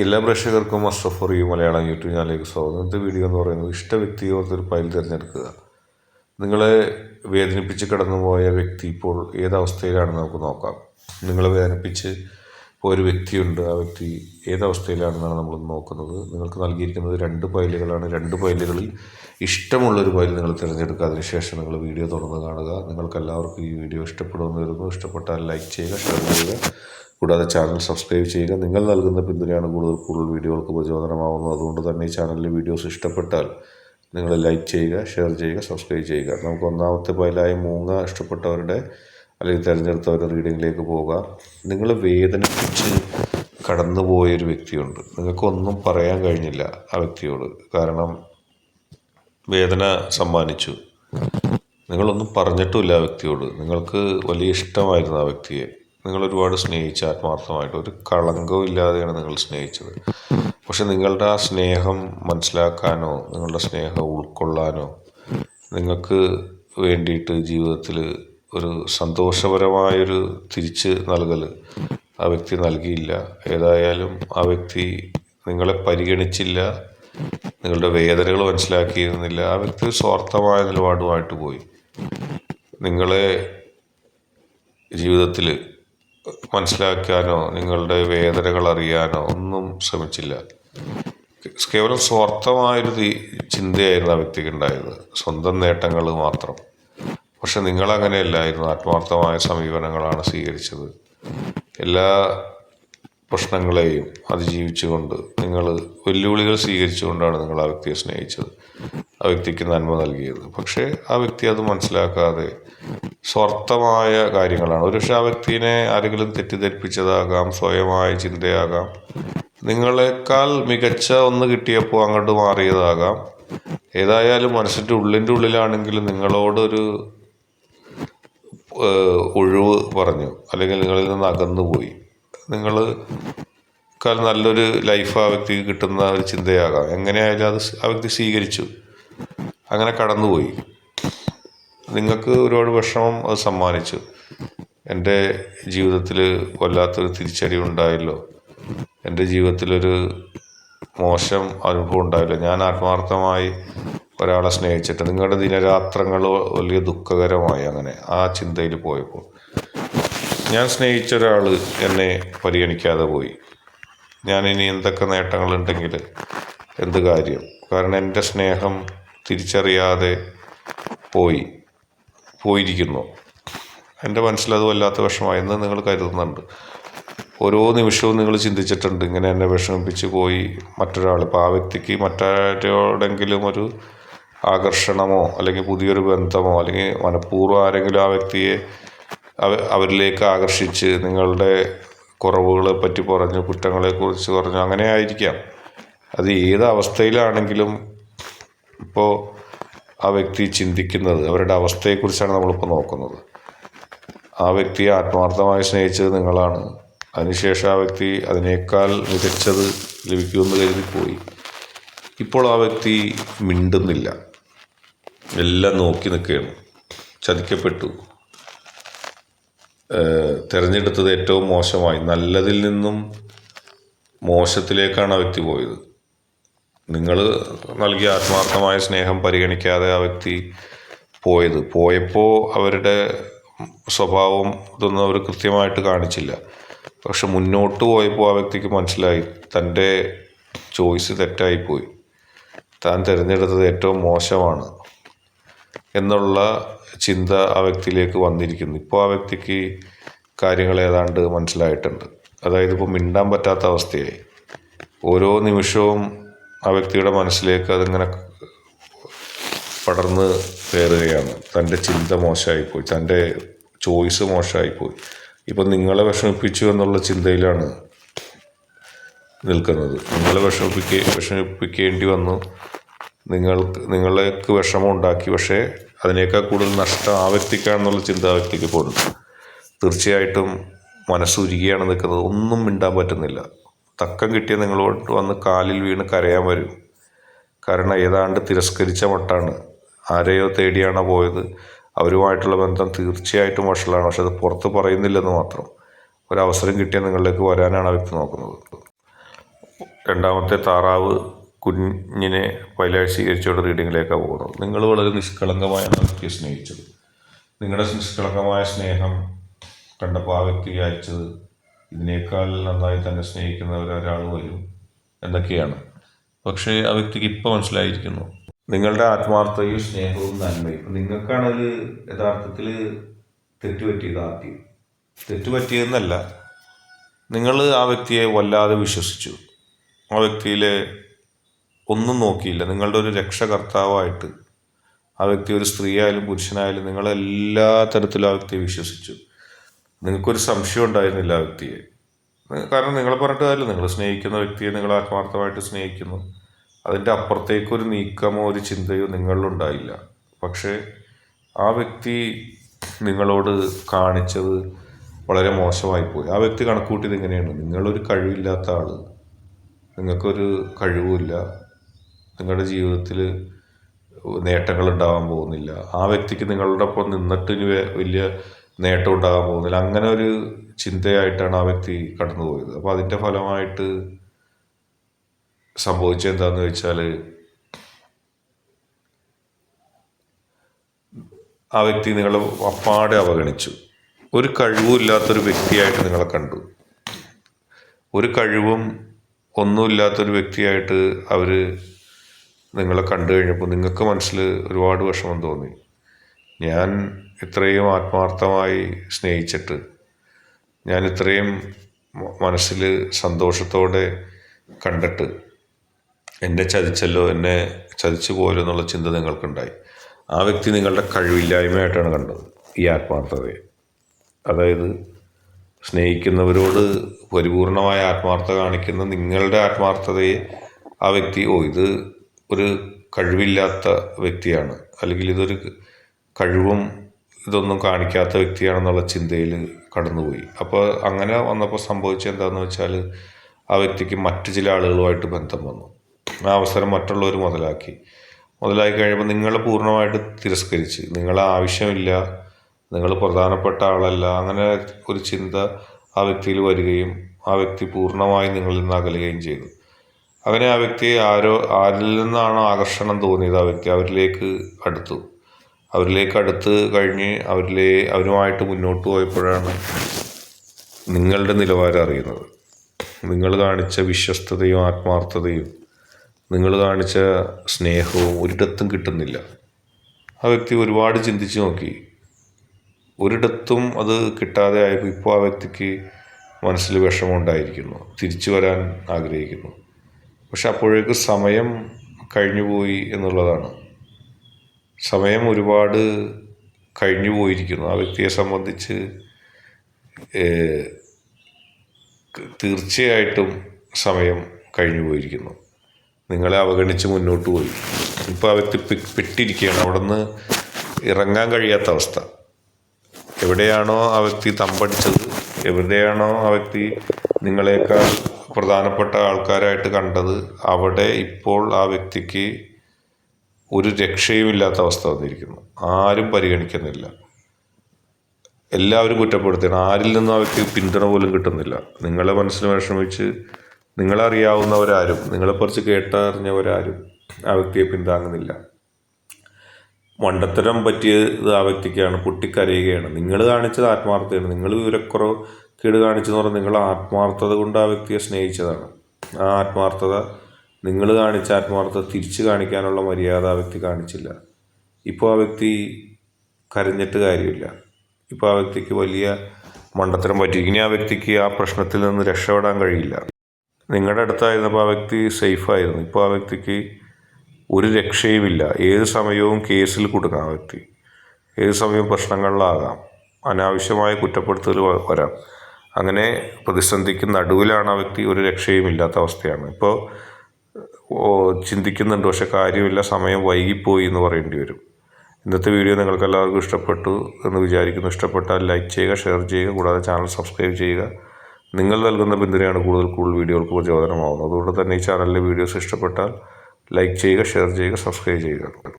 എല്ലാ പ്രേക്ഷകർക്കും Ashraf for you Malayalam YouTube ചാനലിലേക്ക് സ്വാഗതം. ഇന്നത്തെ വീഡിയോ എന്ന് പറയുന്നത് ഇഷ്ട വ്യക്തിയെ ഓർത്തൊരു ഫയൽ തിരഞ്ഞെടുക്കുക. നിങ്ങളെ വേദനിപ്പിച്ച് കടന്നുപോയ വ്യക്തി ഇപ്പോൾ ഏതവസ്ഥയിലാണെന്ന് നമുക്ക് നോക്കാം. നിങ്ങളെ വേദനിപ്പിച്ച് ഒരു വ്യക്തിയുണ്ട്. ആ വ്യക്തി ഏതവസ്ഥയിലാണെന്നാണ് നമ്മൾ നോക്കുന്നത്. നിങ്ങൾക്ക് നൽകിയിരിക്കുന്നത് രണ്ട് ഫയലുകളാണ് രണ്ട് ഫയലുകളിൽ ഇഷ്ടമുള്ളൊരു ഫയൽ നിങ്ങൾ തിരഞ്ഞെടുക്കുക. അതിനുശേഷം നിങ്ങൾ വീഡിയോ തുറന്ന് കാണുക. നിങ്ങൾക്ക് എല്ലാവർക്കും ഈ വീഡിയോ ഇഷ്ടപ്പെടുമെന്ന് വരുന്നു ഇഷ്ടപ്പെട്ടാൽ ലൈക്ക് ചെയ്യുക ഷെയർ ചെയ്യുക. കൂടാതെ ചാനൽ സബ്സ്ക്രൈബ് ചെയ്യുക. നിങ്ങൾ നൽകുന്ന പിന്തുണയാണ് കൂടുതൽ കൂടുതൽ വീഡിയോകൾക്ക് പ്രചോദനമാവുന്നത്. അതുകൊണ്ട് തന്നെ ഈ ചാനലിലെ വീഡിയോസ് ഇഷ്ടപ്പെട്ടാൽ നിങ്ങൾ ലൈക്ക് ചെയ്യുക ഷെയർ ചെയ്യുക സബ്സ്ക്രൈബ് ചെയ്യുക. നമുക്ക് ഒന്നാമത്തെ ഫയലായ മൂങ്ങ ഇഷ്ടപ്പെട്ടവരുടെ അല്ലെങ്കിൽ തിരഞ്ഞെടുത്തവരുടെ റീഡിങ്ങിലേക്ക് പോവുക നിങ്ങൾ വേദനിപ്പിച്ച് കടന്നുപോയൊരു വ്യക്തിയുണ്ട്. നിങ്ങൾക്കൊന്നും പറയാൻ കഴിഞ്ഞില്ല ആ വ്യക്തിയോട്. കാരണം വേദന സമ്മാനിച്ചു. നിങ്ങളൊന്നും പറഞ്ഞിട്ടുമില്ല ആ വ്യക്തിയോട്. നിങ്ങൾക്ക് വലിയ ഇഷ്ടമായിരുന്നു ആ വ്യക്തിയെ. നിങ്ങൾ ഒരുപാട് സ്നേഹിച്ച ആത്മാർത്ഥമായിട്ട്. ഒരു കളങ്കവും ഇല്ലാതെയാണ് നിങ്ങൾ സ്നേഹിച്ചത്. പക്ഷെ നിങ്ങളുടെ ആ സ്നേഹം മനസ്സിലാക്കാനോ നിങ്ങളുടെ സ്നേഹം ഉൾക്കൊള്ളാനോ നിങ്ങൾക്ക് വേണ്ടിയിട്ട് ജീവിതത്തിൽ ഒരു സന്തോഷപരമായൊരു തിരിച്ച് നൽകൽ ആ വ്യക്തി നൽകിയില്ല. ഏതായാലും ആ വ്യക്തി നിങ്ങളെ പരിഗണിച്ചില്ല നിങ്ങളുടെ വേദനകൾ മനസ്സിലാക്കിയിരുന്നില്ല. ആ വ്യക്തി സ്വാർത്ഥമായ നിലപാടുമായിട്ട് പോയി. നിങ്ങളെ ജീവിതത്തിൽ മനസ്സിലാക്കാനോ നിങ്ങളുടെ വേദനകൾ അറിയാനോ ഒന്നും ശ്രമിച്ചില്ല. കേവലം സ്വാർത്ഥമായൊരു ചിന്തയായിരുന്നു ആ വ്യക്തിക്ക് ഉണ്ടായത് സ്വന്തം നേട്ടങ്ങൾ മാത്രം. പക്ഷെ നിങ്ങളങ്ങനെയല്ലായിരുന്നു. ആത്മാർത്ഥമായ സമീപനങ്ങളാണ് സ്വീകരിച്ചത്. എല്ലാ പ്രശ്നങ്ങളെയും അതിജീവിച്ചുകൊണ്ട് നിങ്ങൾ വെല്ലുവിളികൾ സ്വീകരിച്ചുകൊണ്ടാണ് നിങ്ങൾ ആ വ്യക്തിയെ സ്നേഹിച്ചത്. ആ വ്യക്തിക്ക് നന്മ നൽകിയത്. പക്ഷേ ആ വ്യക്തി അത് മനസ്സിലാക്കാതെ സ്വാർത്ഥമായ കാര്യങ്ങളാണ്. ഒരുപക്ഷെ ആ വ്യക്തിനെ ആരെങ്കിലും തെറ്റിദ്ധരിപ്പിച്ചതാകാം സ്വയമായ ചിന്തയാകാം. നിങ്ങളെക്കാൾ മികച്ച ഒന്ന് കിട്ടിയപ്പോൾ അങ്ങോട്ട് മാറിയതാകാം. ഏതായാലും മനസ്സിന്റെ ഉള്ളിന്റെ ഉള്ളിലാണെങ്കിലും നിങ്ങളോടൊരു ഒഴിവ് പറഞ്ഞു. അല്ലെങ്കിൽ നിങ്ങളിൽ നിന്ന് അകന്നു പോയി നിങ്ങൾ നല്ലൊരു ലൈഫ് ആ വ്യക്തിക്ക് കിട്ടുന്ന ഒരു ചിന്തയാകാം. എങ്ങനെയായാലും അത് ആ വ്യക്തി സ്വീകരിച്ചു. അങ്ങനെ കടന്നുപോയി. നിങ്ങൾക്ക് ഒരുപാട് വിഷമം അത് സമ്മാനിച്ചു. എന്റെ ജീവിതത്തിൽ വല്ലാത്തൊരു തിരിച്ചടി ഉണ്ടായല്ലോ. എന്റെ ജീവിതത്തിലൊരു മോശം അനുഭവം ഉണ്ടായല്ലോ. ഞാൻ ആത്മാർത്ഥമായി ഒരാളെ സ്നേഹിച്ചിട്ട് നിങ്ങളുടെ ദിനരാത്രങ്ങൾ വലിയ ദുഃഖകരമായി അങ്ങനെ ആ ചിന്തയിൽ പോയപ്പോൾ. ഞാൻ സ്നേഹിച്ച ഒരാൾ എന്നെ പരിഗണിക്കാതെ പോയി. ഞാൻ ഇനി എന്തൊക്കെ നേട്ടങ്ങളുണ്ടെങ്കിൽ എന്ത് കാര്യം? കാരണം എന്റെ സ്നേഹം തിരിച്ചറിയാതെ പോയി. പോയിരിക്കുന്നു. എന്റെ മനസ്സിലത് വല്ലാത്ത വിഷമമായെന്ന് നിങ്ങൾ കരുതുന്നുണ്ട്. ഓരോ നിമിഷവും നിങ്ങൾ ചിന്തിച്ചിട്ടുണ്ട്. ഇങ്ങനെ എന്നെ വിഷമിപ്പിച്ച് പോയി മറ്റൊരാൾ ഇപ്പോൾ ആ വ്യക്തിക്ക് മറ്റാരോടെങ്കിലും ഒരു ആകർഷണമോ അല്ലെങ്കിൽ പുതിയൊരു ബന്ധമോ അല്ലെങ്കിൽ മനഃപൂർവം ആരെങ്കിലും ആ വ്യക്തിയെ അവ അവരിലേക്ക് ആകർഷിച്ച് നിങ്ങളുടെ കുറവുകളെ പറ്റി പറഞ്ഞു കുറ്റങ്ങളെക്കുറിച്ച് പറഞ്ഞു അങ്ങനെ ആയിരിക്കാം. അത് ഏത് അവസ്ഥയിലാണെങ്കിലും ഇപ്പോൾ ആ വ്യക്തി ചിന്തിക്കുന്നത് അവരുടെ അവസ്ഥയെക്കുറിച്ചാണ് നമ്മളിപ്പോൾ നോക്കുന്നത്. ആ വ്യക്തിയെ ആത്മാർത്ഥമായി സ്നേഹിച്ചത് നിങ്ങളാണ്. അതിനുശേഷം ആ വ്യക്തി അതിനേക്കാൾ മികച്ചത് ലഭിക്കുമെന്ന് കരുതി പോയി. ഇപ്പോൾ ആ വ്യക്തി മിണ്ടുന്നില്ല. എല്ലാം നോക്കി നിൽക്കുകയാണ്. ചതിക്കപ്പെട്ടു. തിരഞ്ഞെടുത്തത് ഏറ്റവും മോശമായി. നല്ലതിൽ നിന്നും മോശത്തിലേക്കാണ് ആ വ്യക്തി പോയത്. നിങ്ങൾ നൽകിയ ആത്മാർത്ഥമായ സ്നേഹം പരിഗണിക്കാതെ ആ വ്യക്തി പോയത്. പോയപ്പോൾ അവരുടെ സ്വഭാവം ഇതൊന്നും അവർ കൃത്യമായിട്ട് കാണിച്ചില്ല. പക്ഷെ മുന്നോട്ട് പോയപ്പോൾ ആ വ്യക്തിക്ക് മനസ്സിലായി. തന്റെ ചോയ്സ് തെറ്റായിപ്പോയി. താൻ തിരഞ്ഞെടുത്തത് ഏറ്റവും മോശമാണ് എന്നുള്ള ചിന്ത ആ വ്യക്തിയിലേക്ക് വന്നിരിക്കുന്നു. ഇപ്പോൾ ആ വ്യക്തിക്ക് കാര്യങ്ങൾ ഏതാണ്ട് മനസ്സിലായിട്ടുണ്ട്. അതായത് ഇപ്പോൾ മിണ്ടാൻ പറ്റാത്ത അവസ്ഥയായി. ഓരോ നിമിഷവും ആ വ്യക്തിയുടെ മനസ്സിലേക്ക് അതിങ്ങനെ പടർന്ന് കയറുകയാണ്. തന്റെ ചിന്ത മോശമായിപ്പോയി. തന്റെ ചോയ്സ് മോശമായിപ്പോയി. ഇപ്പം നിങ്ങളെ വിഷമിപ്പിച്ചു എന്നുള്ള ചിന്തയിലാണ് നിൽക്കുന്നത്. നിങ്ങളെ വിഷമിപ്പിക്ക വിഷമിപ്പിക്കേണ്ടി വന്നു. നിങ്ങൾക്ക് നിങ്ങളേക്ക് വിഷമം ഉണ്ടാക്കി. പക്ഷേ അതിനേക്കാൾ കൂടുതൽ നഷ്ടം ആ വ്യക്തിക്കാണെന്നുള്ള ചിന്ത ആ വ്യക്തിക്ക് പോകുന്നു തീർച്ചയായിട്ടും മനസ്സുരുകിയാണ് നിൽക്കുന്നത്. ഒന്നും മിണ്ടാൻ പറ്റുന്നില്ല. തക്കം കിട്ടിയ നിങ്ങളോട് വന്ന് കാലിൽ വീണ് കരയാൻ വരും. കാരണം ഏതാണ്ട് തിരസ്കരിച്ച മട്ടാണ്. ആരെയോ തേടിയാണോ പോയത്. അവരുമായിട്ടുള്ള ബന്ധം തീർച്ചയായിട്ടും വഷളാണ്. പക്ഷെ അത് പുറത്ത് പറയുന്നില്ലെന്ന് മാത്രം. ഒരവസരം കിട്ടിയാൽ നിങ്ങളിലേക്ക് വരാനാണ് ആ നോക്കുന്നത്. രണ്ടാമത്തെ താറാവ് കുഞ്ഞിനെ പൈലാഴ് സ്വീകരിച്ചുകൊണ്ട് റീഡിങ്ങിലേക്കാണ് പോകുന്നത്. നിങ്ങൾ വളരെ നിഷ്കളങ്കമായാണ് വ്യക്തിയെ സ്നേഹിച്ചത്. നിങ്ങളുടെ നിഷ്കളങ്കമായ സ്നേഹം കണ്ടപ്പോൾ ആ വ്യക്തി വിചാരിച്ചത് ഇതിനേക്കാൾ നന്നായി തന്നെ സ്നേഹിക്കുന്ന ഒരാൾ വരും എന്നൊക്കെയാണ്. പക്ഷേ ആ വ്യക്തിക്ക് ഇപ്പോൾ മനസ്സിലായിരിക്കുന്നു. നിങ്ങളുടെ ആത്മാർത്ഥതയും സ്നേഹവും നന്മയും. നിങ്ങൾക്കാണ് അതിൽ യഥാർത്ഥത്തിൽ തെറ്റുപറ്റിയത് ആദ്യം. തെറ്റുപറ്റിയതെന്നല്ല. നിങ്ങൾ ആ വ്യക്തിയെ വല്ലാതെ വിശ്വസിച്ചു. ആ വ്യക്തിയിലെ ഒന്നും നോക്കിയില്ല. നിങ്ങളുടെ ഒരു രക്ഷകർത്താവായിട്ട് ആ വ്യക്തി ഒരു സ്ത്രീയായാലും പുരുഷനായാലും നിങ്ങളെല്ലാ തരത്തിലും ആ വ്യക്തിയെ വിശ്വസിച്ചു. നിങ്ങൾക്കൊരു സംശയം ഉണ്ടായിരുന്നില്ല ആ വ്യക്തിയെ. കാരണം നിങ്ങളെ പറഞ്ഞിട്ട് നിങ്ങൾ സ്നേഹിക്കുന്ന വ്യക്തിയെ നിങ്ങൾ ആത്മാർത്ഥമായിട്ട് സ്നേഹിക്കുന്നു. അതിന്റെ അപ്പുറത്തേക്കൊരു നീക്കമോ ഒരു ചിന്തയോ നിങ്ങളിലുണ്ടായില്ല പക്ഷേ ആ വ്യക്തി നിങ്ങളോട് കാണിച്ചത് വളരെ മോശമായിപ്പോയി ആ വ്യക്തി കണക്കൂട്ടിയത് എങ്ങനെയാണ്? നിങ്ങളൊരു കഴിവില്ലാത്ത ആൾ നിങ്ങൾക്കൊരു കഴിവുമില്ല. നിങ്ങളുടെ ജീവിതത്തിൽ നേട്ടങ്ങൾ ഉണ്ടാവാൻ പോകുന്നില്ല. ആ വ്യക്തിക്ക് നിങ്ങളോടൊപ്പം നിന്നിട്ട് ഇനി വലിയ നേട്ടം ഉണ്ടാകാൻ പോകുന്നില്ല. അങ്ങനെ ഒരു ചിന്തയായിട്ടാണ് ആ വ്യക്തി കടന്നുപോയത്. അപ്പോൾ അതിന്റെ ഫലമായിട്ട് സംഭവിച്ചത് എന്താണെന്ന് വെച്ചാൽ ആ വ്യക്തി നിങ്ങളെ അപ്പാടെ അവഗണിച്ചു. ഒരു കഴിവുമില്ലാത്തൊരു വ്യക്തിയായിട്ട് നിങ്ങളെ കണ്ടു. ഒരു കഴിവും ഒന്നുമില്ലാത്തൊരു വ്യക്തിയായിട്ട് അവർ നിങ്ങളെ കണ്ടു കഴിഞ്ഞപ്പോൾ നിങ്ങൾക്ക് മനസ്സിൽ ഒരുപാട് വിഷമം തോന്നി. ഞാൻ ഇത്രയും ആത്മാർത്ഥമായി സ്നേഹിച്ചിട്ട് ഞാൻ ഇത്രയും മനസ്സിൽ സന്തോഷത്തോടെ കണ്ടിട്ട് എന്നെ ചതിച്ചല്ലോ എന്നെ ചതിച്ചു പോയല്ലോ എന്നുള്ള ചിന്ത നിങ്ങൾക്കുണ്ടായി. ആ വ്യക്തി നിങ്ങളുടെ കഴിവില്ലായ്മയായിട്ടാണ് കണ്ടത് ഈ ആത്മാർത്ഥതയെ. അതായത് സ്നേഹിക്കുന്നവരോട് പരിപൂർണമായ ആത്മാർത്ഥത കാണിക്കുന്ന നിങ്ങളുടെ ആത്മാർത്ഥതയെ ആ വ്യക്തി ഓ ഇത് ഒരു കഴിവില്ലാത്ത വ്യക്തിയാണ്. അല്ലെങ്കിൽ ഇതൊരു കഴിവും ഇതൊന്നും കാണിക്കാത്ത വ്യക്തിയാണെന്നുള്ള ചിന്തയിൽ കടന്നുപോയി. അപ്പോൾ അങ്ങനെ വന്നപ്പോൾ സംഭവിച്ചത് എന്താണെന്ന് വെച്ചാൽ ആ വ്യക്തിക്ക് മറ്റ് ചില ആളുകളുമായിട്ട് ബന്ധം വന്നു. ആ അവസരം മറ്റുള്ളവർ മുതലാക്കി. മുതലാക്കി കഴിയുമ്പോൾ നിങ്ങളെ പൂർണമായിട്ട് തിരസ്കരിച്ച് നിങ്ങളെ ആവശ്യമില്ല നിങ്ങൾ പ്രധാനപ്പെട്ട ആളല്ല അങ്ങനെ ഒരു ചിന്ത ആ വ്യക്തിയിൽ വരികയും ആ വ്യക്തി പൂർണമായി നിങ്ങളിൽ നിന്ന് അകലുകയും ചെയ്തു. അങ്ങനെ ആ വ്യക്തി ആരോ ആരിൽ നിന്നാണോ ആകർഷണം തോന്നിയത് ആ വ്യക്തി അവരിലേക്ക് അടുത്തു. അവരിലേക്ക് അടുത്ത് കഴിഞ്ഞ് അവരിലെ അവരുമായിട്ട് മുന്നോട്ട് പോയപ്പോഴാണ് നിങ്ങളുടെ നിലവാരം അറിയുന്നത്. നിങ്ങൾ കാണിച്ച വിശ്വസ്തതയും ആത്മാർത്ഥതയും നിങ്ങൾ കാണിച്ച സ്നേഹവും ഒരിടത്തും കിട്ടുന്നില്ല. ആ വ്യക്തി ഒരുപാട് ചിന്തിച്ച് നോക്കി. ഒരിടത്തും അത് കിട്ടാതെ ആയപ്പോൾ ഇപ്പോൾ ആ വ്യക്തിക്ക് മനസ്സിൽ വിഷമമുണ്ടായിരിക്കുന്നു തിരിച്ചു വരാൻ ആഗ്രഹിക്കുന്നു. പക്ഷെ അപ്പോഴേക്ക് സമയം കഴിഞ്ഞുപോയി എന്നുള്ളതാണ്. സമയം ഒരുപാട് കഴിഞ്ഞു പോയിരിക്കുന്നു. ആ വ്യക്തിയെ സംബന്ധിച്ച് തീർച്ചയായിട്ടും സമയം കഴിഞ്ഞു പോയിരിക്കുന്നു. നിങ്ങളെ അവഗണിച്ച് മുന്നോട്ട് പോയി. ഇപ്പോൾ ആ വ്യക്തി പെട്ടിരിക്കുകയാണ്. അവിടെ നിന്ന് ഇറങ്ങാൻ കഴിയാത്ത അവസ്ഥ. എവിടെയാണോ ആ വ്യക്തി തമ്പടിച്ചത് എവിടെയാണോ ആ വ്യക്തി നിങ്ങളെക്കാൾ പ്രധാനപ്പെട്ട ആൾക്കാരായിട്ട് കണ്ടത് അവിടെ ഇപ്പോൾ ആ വ്യക്തിക്ക് ഒരു രക്ഷയുമില്ലാത്ത അവസ്ഥ വന്നിരിക്കുന്നു. ആരും പരിഗണിക്കുന്നില്ല. എല്ലാവരും കുറ്റപ്പെടുത്തുകയാണ് ആരിൽ നിന്നും അവർക്ക് പിന്തുണ പോലും കിട്ടുന്നില്ല. നിങ്ങളെ മനസ്സിൽ വിഷമിച്ച് നിങ്ങളറിയാവുന്നവരാരും നിങ്ങളെക്കുറിച്ച് കേട്ടറിഞ്ഞവരാരും ആ വ്യക്തിയെ പിന്താങ്ങുന്നില്ല. മണ്ടത്തരം പറ്റിയത് ആ വ്യക്തിക്കാണ്. പൊട്ടിക്കരയുകയാണ്. നിങ്ങൾ കാണിച്ചത് ആത്മാർത്ഥതയാണ്. നിങ്ങൾ വിവരക്കുറവ് കേട് കാണിച്ചെന്ന് പറഞ്ഞാൽ നിങ്ങൾ ആത്മാർത്ഥത കൊണ്ട് ആ വ്യക്തിയെ സ്നേഹിച്ചതാണ്. ആ ആത്മാർത്ഥത നിങ്ങൾ കാണിച്ച ആത്മാർത്ഥത തിരിച്ചു കാണിക്കാനുള്ള മര്യാദ ആ വ്യക്തി കാണിച്ചില്ല. ഇപ്പോൾ ആ വ്യക്തി കരഞ്ഞിട്ട് കാര്യമില്ല. ഇപ്പോൾ ആ വ്യക്തിക്ക് വലിയ മണ്ടത്തരം പറ്റി ഇനി ആ വ്യക്തിക്ക് ആ പ്രശ്നത്തിൽ നിന്ന് രക്ഷപ്പെടാൻ കഴിയില്ല. നിങ്ങളുടെ അടുത്തായിരുന്നപ്പോൾ ആ വ്യക്തി സേഫായിരുന്നു ഇപ്പോൾ ആ വ്യക്തിക്ക് ഒരു രക്ഷയുമില്ല. ഏത് സമയവും കേസിൽ കൊടുക്കാം ആ വ്യക്തി. ഏത് സമയവും പ്രശ്നങ്ങളിലാകാം. അനാവശ്യമായ കുറ്റപ്പെടുത്തൽ വരാം. അങ്ങനെ പ്രതിസന്ധിക്ക് നടുവിലാണ് ആ വ്യക്തി ഒരു രക്ഷയുമില്ലാത്ത അവസ്ഥയാണ്. ഇപ്പോൾ ചിന്തിക്കുന്നുണ്ട്. പക്ഷെ കാര്യമില്ല. സമയം വൈകിപ്പോയി എന്ന് പറയേണ്ടി വരും. ഇന്നത്തെ വീഡിയോ നിങ്ങൾക്ക് എല്ലാവർക്കും ഇഷ്ടപ്പെട്ടു എന്ന് വിചാരിക്കുന്നു. ഇഷ്ടപ്പെട്ടാൽ ലൈക്ക് ചെയ്യുക ഷെയർ ചെയ്യുക കൂടാതെ ചാനൽ സബ്സ്ക്രൈബ് ചെയ്യുക. നിങ്ങൾ നൽകുന്ന പിന്തുണയാണ് കൂടുതൽ കൂടുതൽ വീഡിയോകൾക്ക് പ്രചോദനമാവുന്നത്. അതുകൊണ്ട് തന്നെ ഈ ചാനലിലെ വീഡിയോസ് ഇഷ്ടപ്പെട്ടാൽ ലൈക്ക് ചെയ്യുക ഷെയർ ചെയ്യുക സബ്സ്ക്രൈബ് ചെയ്യുക.